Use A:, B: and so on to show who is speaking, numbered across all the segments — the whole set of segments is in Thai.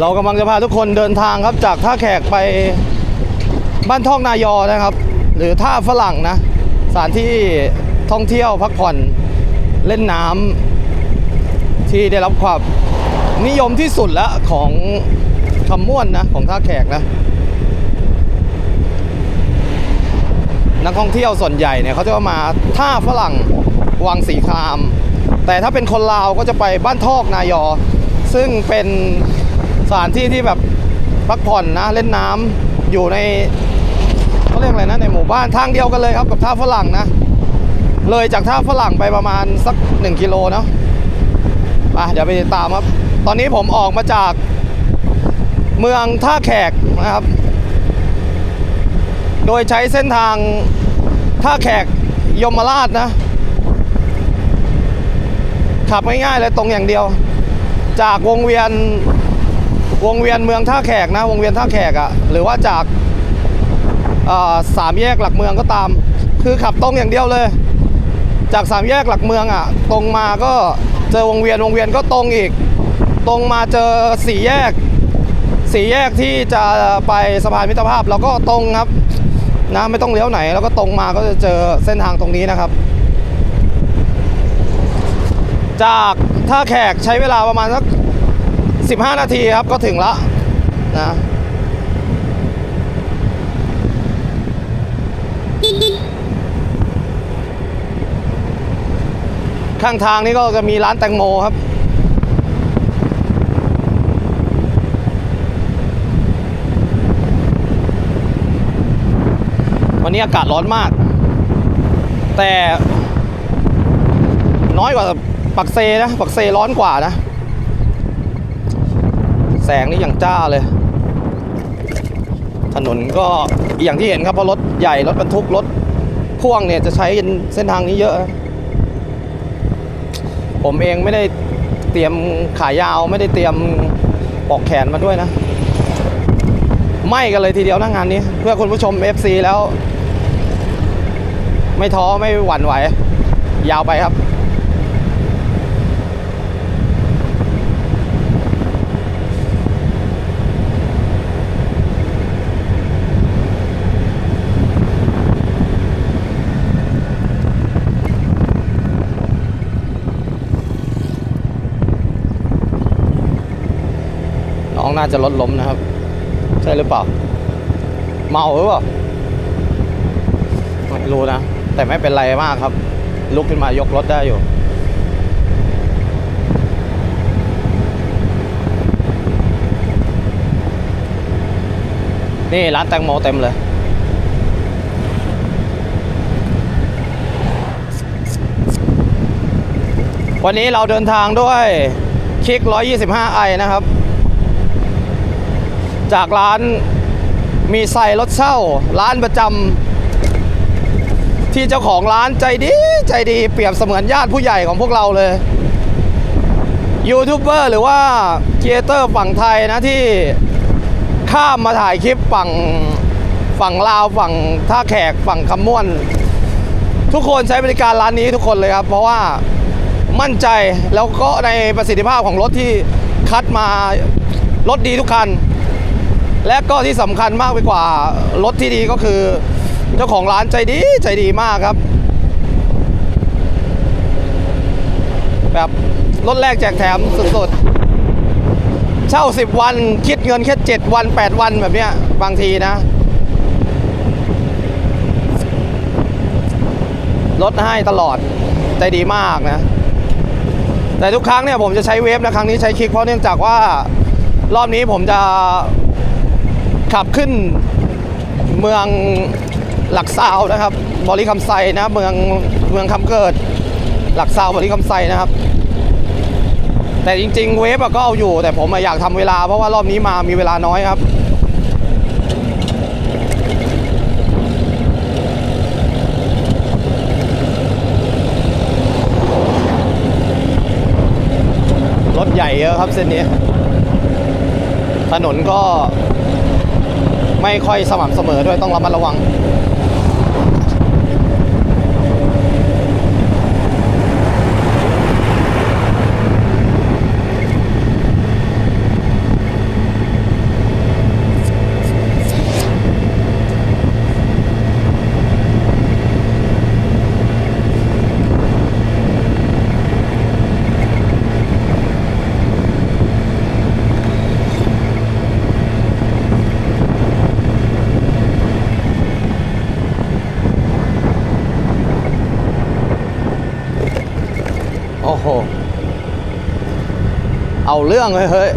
A: เรากำลังจะพาทุกคนเดินทางครับจากท่าแขกไปบ้านท่องนายอนะครับ หรือท่าฝรั่งนะสถานที่ท่องเที่ยวพักผ่อนเล่นน้ำที่ได้รับความนิยมที่สุดแล้วของคำม่วนนะของท่าแขกนะนักท่องเที่ยวส่วนใหญ่เนี่ยเขาจะมาท่าฝรั่งวังสีคาม แต่ถ้าเป็นคนลาวก็จะไปบ้านทอกนายอ ซึ่งเป็น สถานที่ที่แบบพักผ่อนนะเล่นน้ำอยู่ในเขาเรียกอะไรนะในหมู่บ้านทางเดียวกันเลยครับกับท่าฝรั่งนะ เลยจากท่าฝรั่งไปประมาณสัก 1กิโลเนาะไปเดี๋ยวไปติดตามครับ ตอนนี้ผมออกมาจากเมืองท่าแขกนะครับ โดยใช้เส้นทางท่าแขกยมราชนะ ขับง่ายๆเลยตรงอย่างเดียว จากวงเวียน วงเวียนเมืองท่าแขกนะ วงเวียนท่าแขกอะ่ะหรือว่าจากสามแยกหลักเมืองก็ตาม คือขับตรงอย่างเดียวเลย จากสามแยกหลักเมืองอะ่ะ ตรงมาก็เจอวงเวียนวงเวียนก็ตรงอีก ตรงมาเจอสี่แยกสี่แยกที่จะไปสะพานมิตรภาพเราก็ตรงครับนะไม่ต้องเลี้ยวไหนแล้วก็ตรงมาก็จะเจอเส้นทางตรงนี้นะครับ จากท่าแขกใช้เวลาประมาณสัก 15 นาทีครับก็ถึงละนะข้างทางนี้ก็จะมีร้านแตงโมครับ วันนี้อากาศร้อนมาก แต่น้อยกว่าปักเซนะ ปักเซร้อนกว่านะ แสงนี่อย่างจ้าเลย ถนนก็อย่างที่เห็นครับเพราะรถใหญ่รถบรรทุกรถพ่วงเนี่ยจะใช้เส้นทางนี้เยอะ ผมเองไม่ได้เตรียมขายาวไม่ได้เตรียมปอกแขนมาด้วยนะไม่กันเลยทีเดียวนะงานนี้ เพื่อคุณผู้ชม FC แล้ว ไม่ท้อไม่หวั่นไหว ยาวไปครับ น่าจะรถล้มนะครับ ใช่หรือเปล่า เมาหรือเปล่าไม่รู้นะ แต่ไม่เป็นไรมากครับ ลุกขึ้นมายกรถได้อยู่นี่ร้านแตงโมเต็มเลย วันนี้เราเดินทางด้วยคิก 125ไอนะครับ จากร้านมีใส่รถเช่า ร้านประจำที่เจ้าของร้านใจดีใจดีเปรียบเสมือนญาติผู้ใหญ่ของพวกเราเลยยูทูบเบอร์หรือว่าครีเอเตอร์ฝั่งไทยนะที่ข้ามมาถ่ายคลิปฝั่งฝั่งลาวฝั่งท่าแขกฝั่งคำม่วน ทุกคนใช้บริการร้านนี้ทุกคนเลยครับ เพราะว่ามั่นใจแล้วก็ในประสิทธิภาพของรถที่คัดมารถดีทุกคัน และก็ที่สำคัญมากไปกว่ารถที่ดีก็คือ เจ้าของร้านใจดีใจดีมากครับ แบบรถแรกแจกแถมสุดๆ เช่า 10 วันคิดเงินแค่ 7 วัน 8 วันแบบเนี้ยบางทีนะลดให้ตลอดใจดีมากนะ แต่ทุกครั้งเนี่ยผมจะใช้เวฟนะครั้งนี้ใช้คลิกเพราะเนื่องจากว่ารอบนี้ผมจะ ขับขึ้นเมืองหลักซาวนะครับ บริคำไซนะเมืองเมืองคำเกิด หลักซาวบริคำไซนะครับ แต่จริง ๆ เวฟก็เอาอยู่ แต่ผมอะอยากทำเวลาเพราะว่ารอบนี้มามีเวลาน้อยครับรถใหญ่เยอะครับเส้นนี้ ถนนก็ ไม่ค่อยสม่ำเสมอด้วยต้องระมัดระวัง เรื่องเลยเฮ้ย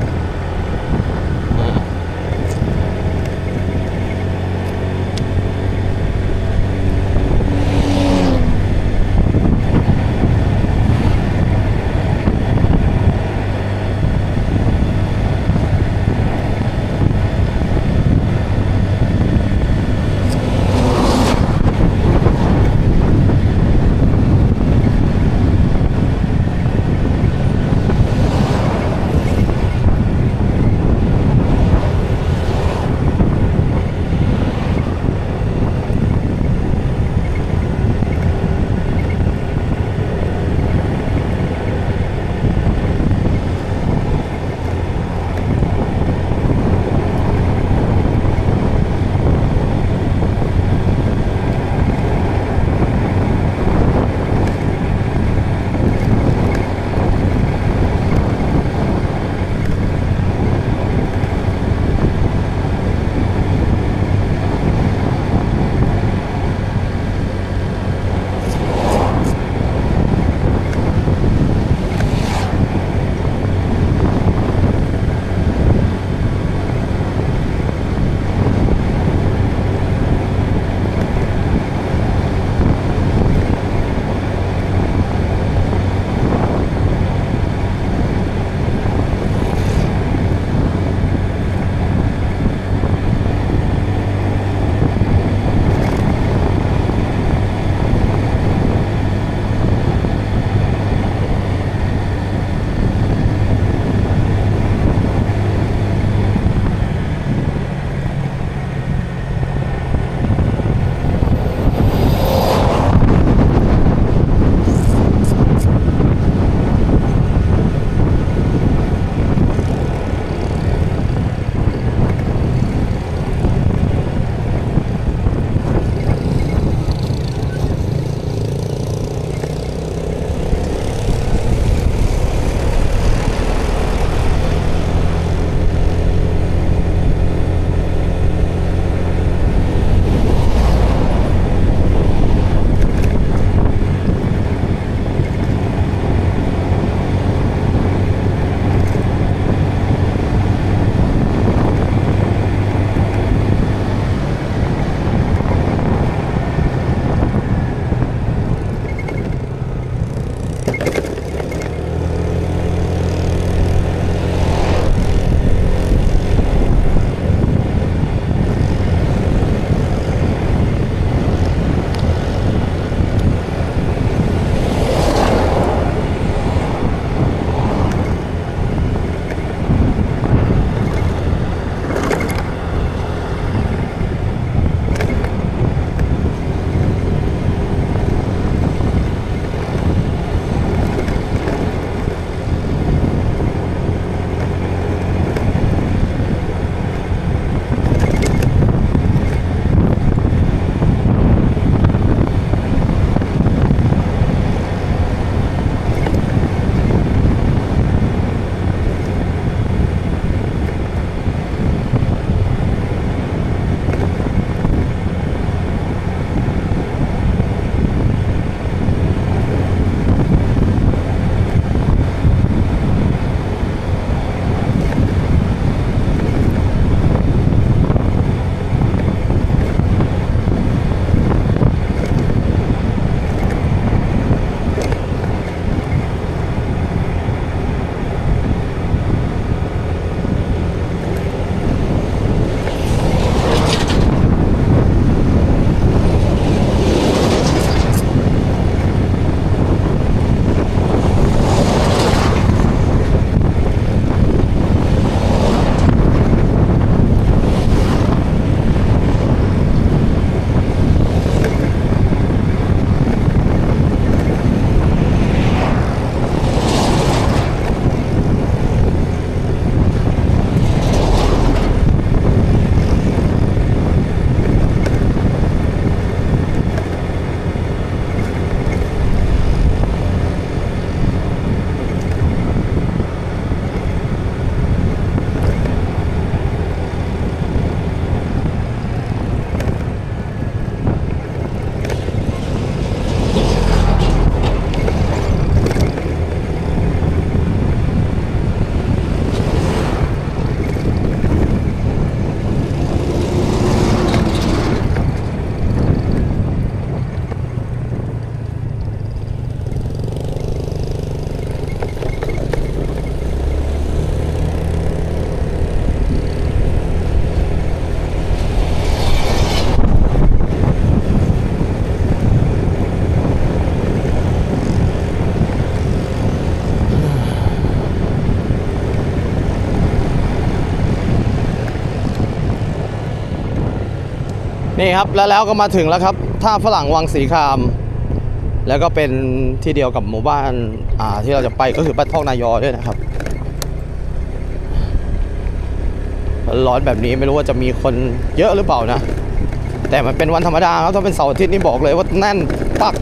A: นี่ครับแล้วแล้วก็มาถึงแล้วครับท่าฝรั่งวังสีคาม แล้วก็เป็นที่เดียวกับหมู่บ้านอ่าที่เราจะไปก็คือบ้านทองนายอด้วยนะครับร้อนแบบนี้ไม่รู้ว่าจะมีคนเยอะหรือเปล่านะ แต่มันเป็นวันธรรมดาครับถ้าเป็นเสาร์อาทิตย์นี่บอกเลยว่าแน่นปัก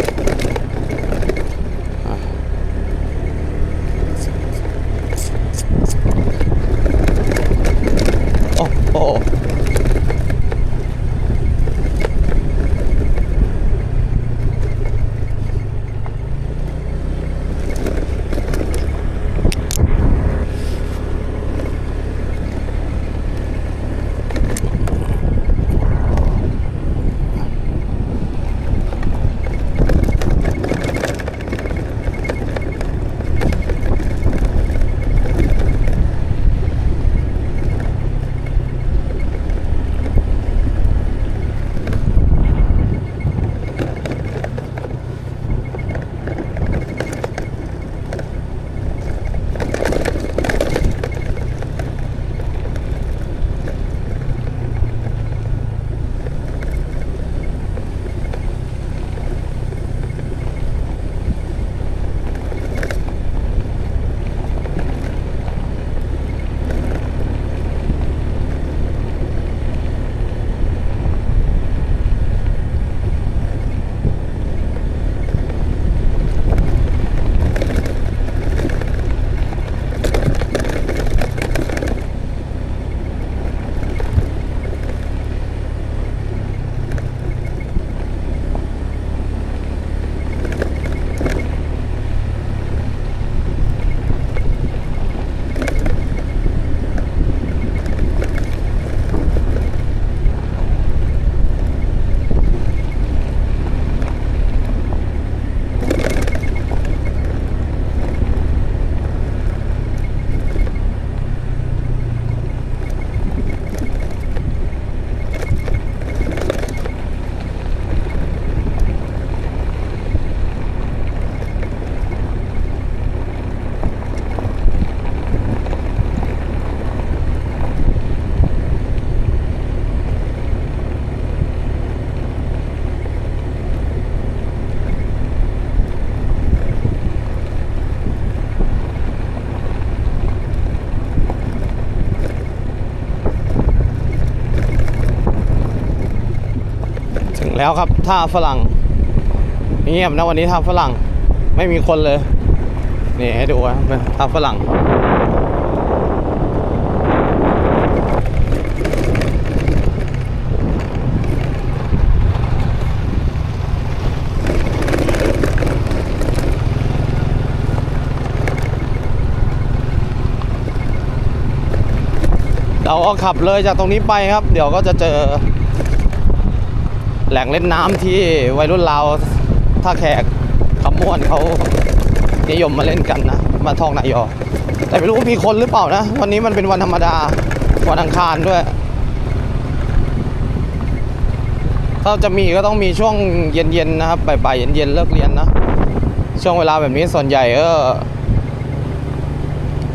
A: โอ้โห แล้วครับท่าฝรั่งเงียบนะวันนี้ท่าฝรั่งไม่มีคนเลยนี่ให้ดูนะท่าฝรั่งเราก็ขับเลยจากตรงนี้ไปครับ เดี๋ยวก็จะเจอ แหล่งเล่นน้ำที่วัยรุ่นเราวท่าแขกคำม่วนเขานิยมมาเล่นกันนะ มาท่องนายอ แต่ไม่รู้ว่ามีคนหรือเปล่านะ วันนี้มันเป็นวันธรรมดา วันอังคารด้วย ถ้าจะมีก็ต้องมีช่วงเย็นๆนะครับบ่ายๆเย็นๆเลิกเรียนนะ ช่วงเวลาแบบนี้ส่วนใหญ่ก็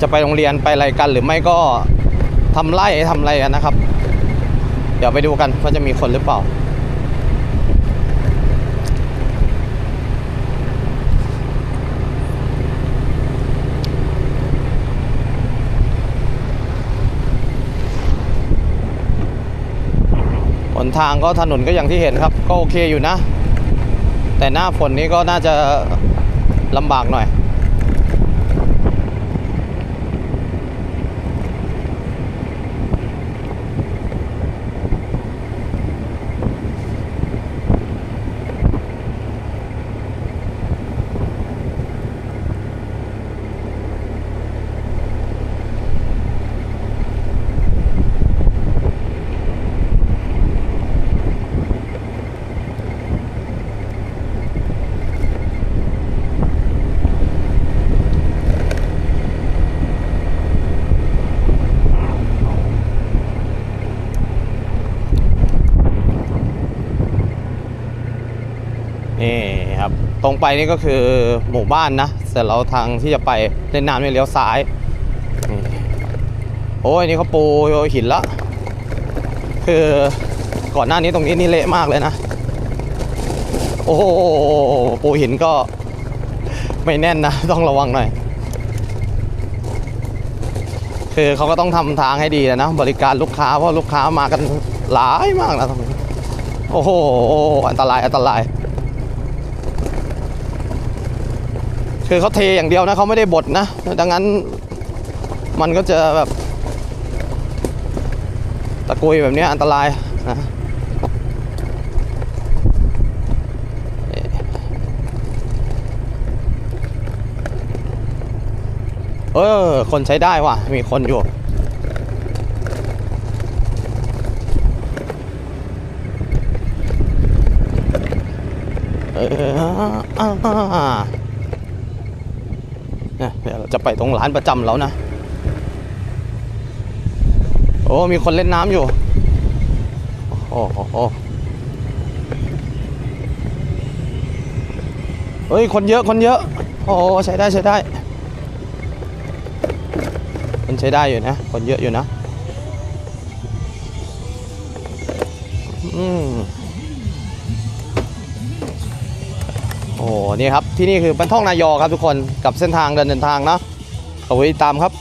A: จะไปโรงเรียนไปอะไรกันหรือไม่ก็ทำไร่ทำอะไรกันนะครับ เดี๋ยวไปดูกันว่าจะมีคนหรือเปล่า นทางก็ถนนก็อย่างที่เห็นครับ ก็โอเคอยู่นะ แต่หน้าฝนนี้ก็น่าจะลำบากหน่อย นี่ครับ ตรงไปนี่ก็คือหมู่บ้านนะ เสร็จแล้วทางที่จะไปเล่นน้ำนี่เลี้ยวซ้าย โอ้ยนี่เขาปูหินละ คือก่อนหน้านี้ตรงนี้นี่เละมากเลยนะ โอ้โหปูหินก็ไม่แน่นนะ ต้องระวังหน่อย คือเขาก็ต้องทำทางให้ดีนะ บริการลูกค้าเพราะลูกค้ามากันหลายมากนะตรงนี้โอ้โห อันตราย อันตราย คือเขาเทอย่างเดียวนะเขาไม่ได้บดนะ ดังนั้นมันก็จะแบบ ตะกุยแบบนี้อันตรายนะเออ คนใช้ได้ว่ะ มีคนอยู่ เอออ่า เดี๋ยวเราจะไปตรงร้านประจำแล้วนะ โอ้ มีคนเล่นน้ำอยู่ โอ้โหเฮ้ย คนเยอะ คนเยอะ โอ้ใช้ได้ใช้ได้ คนใช้ได้อยู่นะ คนเยอะอยู่นะ นี่ครับที่นี่คือบ้านท่องนายอครับทุกคนกับเส้นทางเดินเดินทางเนาะเอาไว้ตามครับ